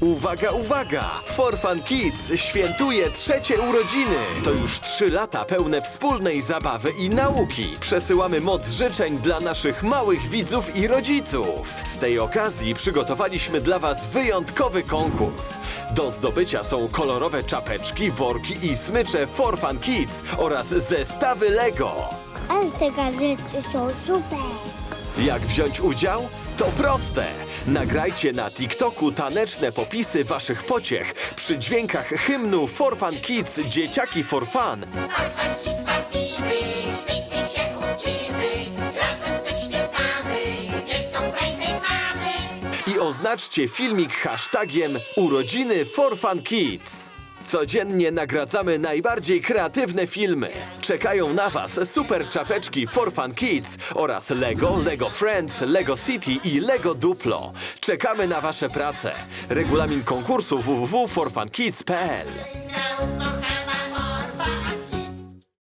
Uwaga, uwaga! For Fun Kids świętuje trzecie urodziny. To już trzy lata pełne wspólnej zabawy i nauki. Przesyłamy moc życzeń dla naszych małych widzów i rodziców. Z tej okazji przygotowaliśmy dla Was wyjątkowy konkurs. Do zdobycia są kolorowe czapeczki, worki i smycze For Fun Kids oraz zestawy Lego. Ale te gazety są super. Jak wziąć udział? To proste! Nagrajcie na TikToku taneczne popisy waszych pociech przy dźwiękach hymnu For Fun Kids Dzieciaki for Fun i oznaczcie filmik hashtagiem urodziny For Fun Kids. Codziennie nagradzamy najbardziej kreatywne filmy. Czekają na Was super czapeczki For Fun Kids oraz Lego, Lego Friends, Lego City i Lego Duplo. Czekamy na Wasze prace. Regulamin konkursu www.forfunkids.pl